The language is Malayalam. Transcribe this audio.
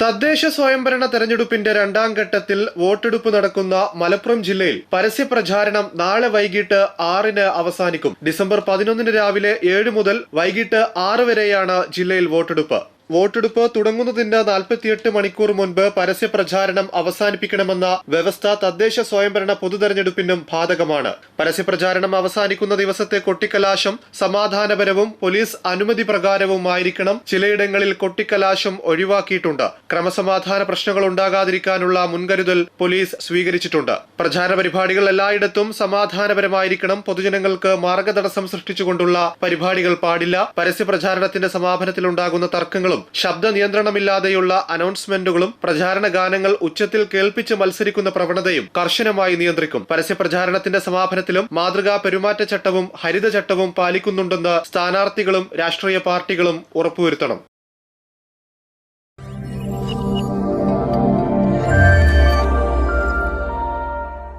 തദ്ദേശ സ്വയംഭരണ തെരഞ്ഞെടുപ്പിന്റെ രണ്ടാം ഘട്ടത്തിൽ വോട്ടെടുപ്പ് നടക്കുന്ന മലപ്പുറം ജില്ലയിൽ പരസ്യ പ്രചാരണം നാളെ വൈകിട്ട് ആറിന് അവസാനിക്കും. ഡിസംബർ പതിനൊന്നിന് രാവിലെ ഏഴ് മുതൽ വൈകിട്ട് ആറ് വരെയാണ് ജില്ലയിൽ വോട്ടെടുപ്പ്. വോട്ടെടുപ്പ് തുടങ്ങുന്നതിന് നാൽപ്പത്തിയെട്ട് മണിക്കൂർ മുൻപ് പരസ്യ പ്രചാരണം അവസാനിപ്പിക്കണമെന്ന വ്യവസ്ഥ തദ്ദേശ സ്വയംഭരണ പൊതുതെരഞ്ഞെടുപ്പിനും ബാധകമാണ്. പരസ്യപ്രചാരണം അവസാനിക്കുന്ന ദിവസത്തെ കൊട്ടിക്കലാശം സമാധാനപരവും പോലീസ് അനുമതി പ്രകാരവുമായിരിക്കണം. ചിലയിടങ്ങളിൽ കൊട്ടിക്കലാശം ഒഴിവാക്കിയിട്ടുണ്ട്. ക്രമസമാധാന പ്രശ്നങ്ങൾ ഉണ്ടാകാതിരിക്കാനുള്ള മുൻകരുതൽ പോലീസ് സ്വീകരിച്ചിട്ടുണ്ട്. പ്രചാരണ പരിപാടികൾ എല്ലായിടത്തും സമാധാനപരമായിരിക്കണം. പൊതുജനങ്ങൾക്ക് മാർഗതടസ്സം സൃഷ്ടിച്ചുകൊണ്ടുള്ള പരിപാടികൾ പാടില്ല. പരസ്യ പരസ്യപ്രചാരണത്തിന്റെ സമാപനത്തിലുണ്ടാകുന്ന തർക്കങ്ങളും ശബ്ദ നിയന്ത്രണമില്ലാതെയുള്ള അനൗൺസ്മെന്റുകളും പ്രചാരണ ഗാനങ്ങൾ ഉച്ചത്തിൽ കേൾപ്പിച്ച് മത്സരിക്കുന്ന പ്രവണതയും കർശനമായി നിയന്ത്രിക്കും. പരസ്യപ്രചാരണത്തിന്റെ സമാപനത്തിലും മാതൃകാ പെരുമാറ്റച്ചട്ടവും ഹരിതചട്ടവും പാലിക്കുന്നുണ്ടെന്ന് സ്ഥാനാർത്ഥികളും രാഷ്ട്രീയ പാർട്ടികളും ഉറപ്പുവരുത്തണം.